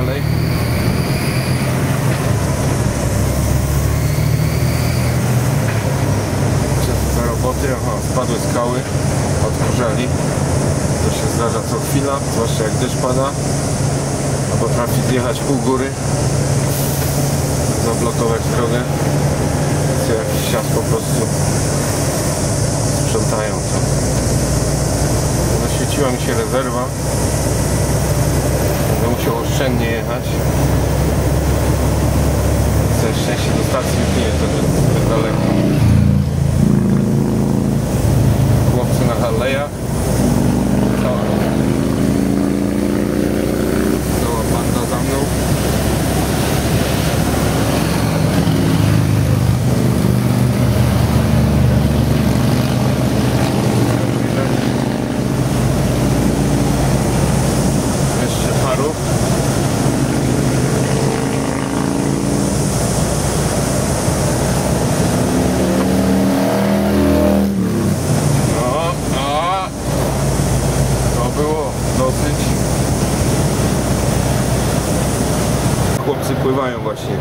dalej. Za roboty, aha, spadły skały, odkurzali. To się zdarza co chwila, zwłaszcza jak deszcz pada. A potrafi zjechać pół góry, zablokować drogę. Więc jakiś czas po prostu sprzątają to. Zaświeciła mi się rezerwa. Musiał oszczędnie jechać. Całe szczęście do stacji już nie jest pływają właśnie.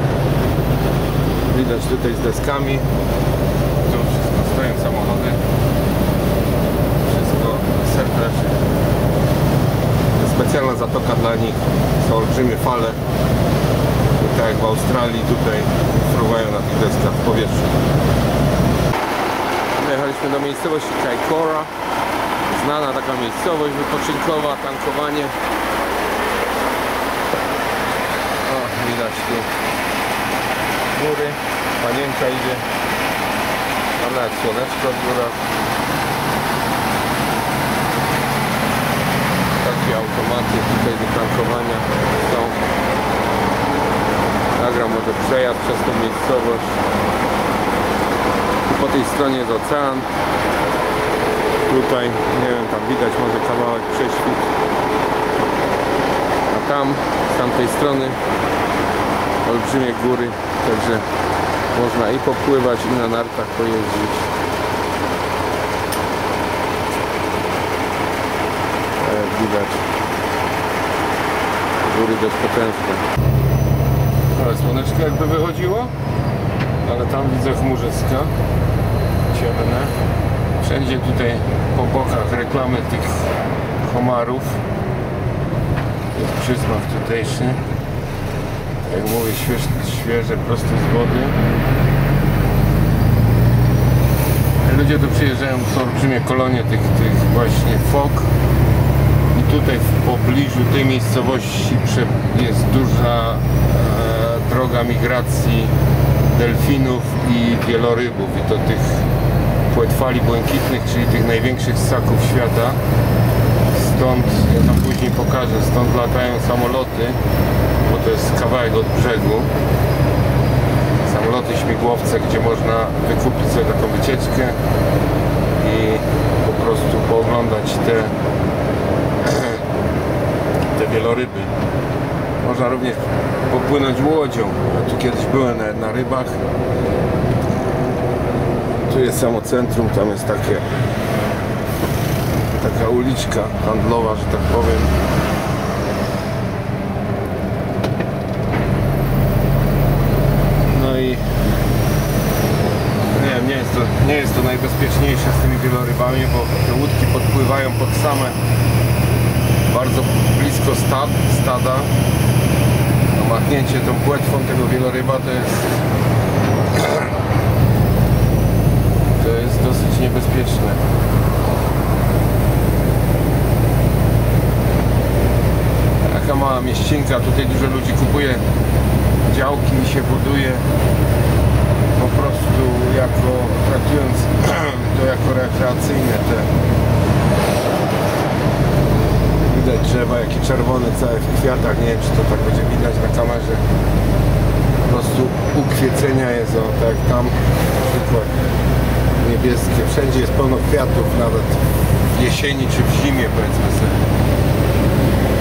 Widać tutaj z deskami. Tu wszystko stoją samochody. Wszystko serdecznie specjalna zatoka dla nich. Są olbrzymie fale. Tak jak w Australii tutaj fruwają na tych deskach w powietrzu. Jechaliśmy do miejscowości Kaikoura. Znana taka miejscowość wypoczynkowa, tankowanie. O, widać tu góry. Panienka idzie. Mam nawet słoneczko w górach. takie automaty tutaj do tankowania są. Nagram może przejazd przez tą miejscowość. Po tej stronie jest ocean. Tutaj, nie wiem, tam widać może kawałek prześwit. Tam, z tamtej strony olbrzymie góry, także można i popływać i na nartach pojeździć. jak widać. Góry dość potężne. Ale słoneczko jakby wychodziło? Ale tam widzę chmurzyska ciemne. Wszędzie tutaj po bokach reklamy tych homarów przysmak tutejszy. Jak mówię świeże, świeże prosto z wody. Ludzie tu przyjeżdżają są olbrzymie kolonie tych, tych właśnie fok. I tutaj w pobliżu tej miejscowości jest duża e, droga migracji delfinów i wielorybów. I to tych płetwali błękitnych, czyli tych największych ssaków świata stąd, ja tam później pokażę, stąd latają samoloty bo to jest kawałek od brzegu samoloty śmigłowce, gdzie można wykupić sobie taką wycieczkę i po prostu pooglądać te te wieloryby. Można również popłynąć łodzią. Ja tu kiedyś byłem na, na rybach. Tu jest samo centrum, tam jest takie taka uliczka handlowa, że tak powiem. No i nie wiem, nie jest to, nie jest to najbezpieczniejsze z tymi wielorybami, bo te łódki podpływają pod same bardzo blisko stad, stada. Machnięcie tą płetwą tego wieloryba to jest to jest dosyć niebezpieczne. Taka mieścinka, tutaj dużo ludzi kupuje działki i się buduje. Po prostu jako traktując to jako rekreacyjne te widać drzewa, jakie czerwone całe w kwiatach, nie wiem czy to tak będzie widać na kamerze. Po prostu ukwiecenia jest o tak jak tam. Przykład niebieskie, wszędzie jest pełno kwiatów nawet w jesieni czy w zimie powiedzmy sobie.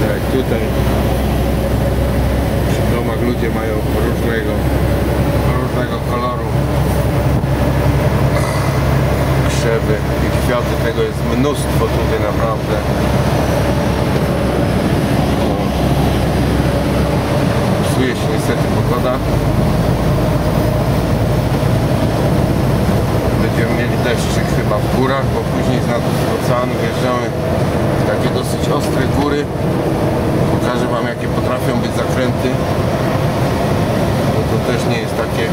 Tak tutaj ludzie mają różnego, różnego koloru krzewy i kwiaty, tego jest mnóstwo tutaj naprawdę. Psuje się niestety pogoda. Będziemy mieli deszczyk chyba w górach, bo później z oceanu wjeżdżamy w takie dosyć ostre góry. Pokażę Wam jakie potrafią być zakręty. Też nie jest takie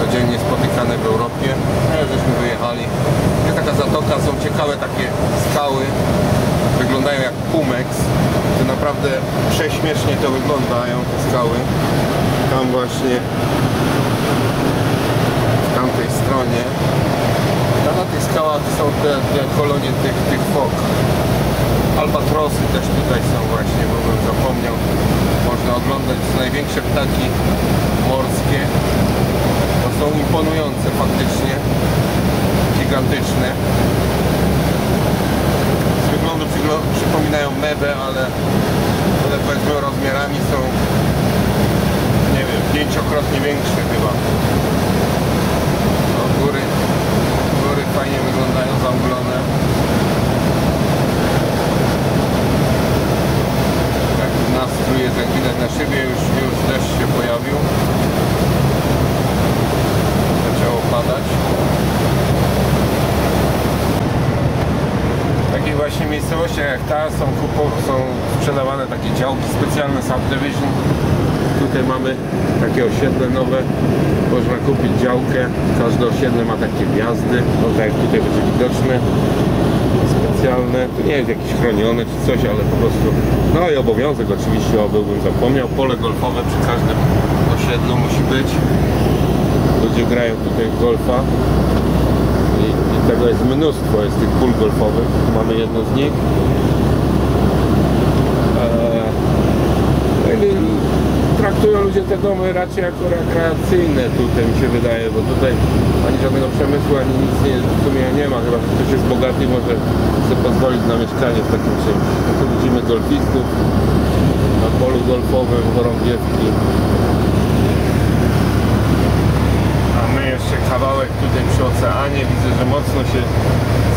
codziennie spotykane w Europie. No, żeśmy wyjechali. Jest taka zatoka, są ciekawe takie skały. Wyglądają jak pumex. To naprawdę prześmiesznie to wyglądają te skały. Tam właśnie w tamtej stronie. Tam na tych skałach są te, te kolonie tych, tych fok. Albatrosy też tutaj są właśnie, bo bym zapomniał. Można oglądać największe ptaki morskie. To są imponujące faktycznie. Gigantyczne. Z wyglądu przyglo- przypominają mebę, ale, ale powiedzmy rozmiarami są nie wiem, pięciokrotnie większe chyba. No, góry, góry fajnie wyglądają zamglone. Jak nastrój jest jak widać na szybie, już, już deszcz się pojawił. Zaczęło padać. W takich właśnie miejscowościach jak ta są, kupo- są sprzedawane takie działki specjalne subdivision. Tutaj mamy takie osiedle nowe. Można kupić działkę. Każde osiedle ma takie wjazdy. No tak jak tutaj będzie widoczne. Specjalne. To nie jest jakieś chronione czy coś, ale po prostu. No i obowiązek oczywiście, o byłbym zapomniał. Pole golfowe przy każdym osiedlu musi być. Ludzie grają tutaj w golfa. Tego jest mnóstwo, jest tych pól golfowych. Mamy jedno z nich. Eee, no traktują ludzie te domy raczej jako rekreacyjne tutaj mi się wydaje, bo tutaj ani żadnego przemysłu, ani nic nie, w sumie nie ma, chyba że ktoś jest bogaty może sobie pozwolić na mieszkanie w takim czymś. Tu widzimy golfistów na polu golfowym, chorągiewki. A my jeszcze kawałek tutaj przy oceanie, widzę, że mocno się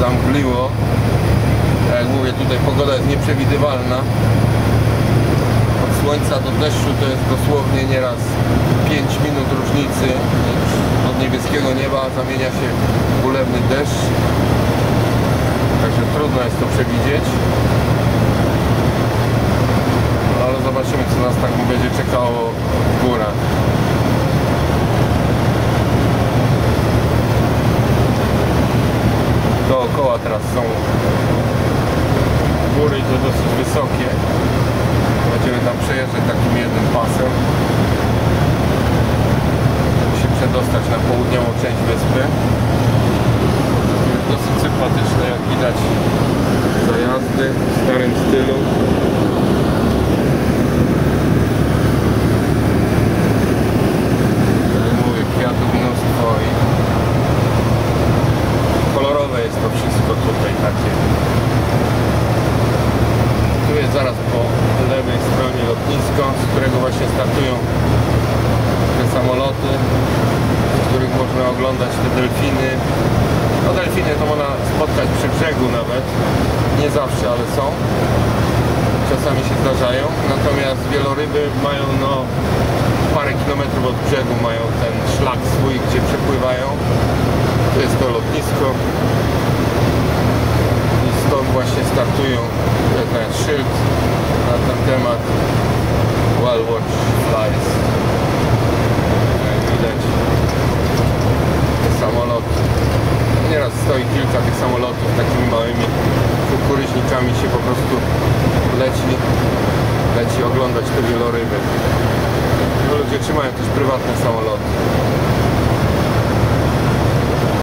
zamgliło. Jak mówię, tutaj pogoda jest nieprzewidywalna. Od słońca do deszczu to jest dosłownie nieraz 5 minut różnicy. Od niebieskiego nieba zamienia się w ulewny deszcz. Także trudno jest to przewidzieć. No, ale zobaczymy co nas tak będzie czekało w górach dookoła teraz są góry i to dosyć wysokie Będziemy tam przejeżdżać takim jednym pasem. Żeby się przedostać na południową część wyspy. Dosyć sympatyczne, jak widać zajazdy w starym stylu. Tak jak mówię, kwiatów mnóstwo i kolorowe jest to wszystko tutaj takie. Tu jest zaraz po lewej stronie z którego właśnie startują te samoloty, z których można oglądać te delfiny. No delfiny to można spotkać przy brzegu nawet. Nie zawsze, ale są. Czasami się zdarzają. Natomiast wieloryby mają no parę kilometrów od brzegu mają ten szlak swój, gdzie przepływają. To jest to lotnisko i stąd właśnie startują ten szyld na ten temat Well Watch Flies widać te samoloty. Nieraz stoi kilka tych samolotów takimi małymi kukuryźnikami się po prostu leci leci oglądać te wieloryby. Ludzie trzymają też prywatne samoloty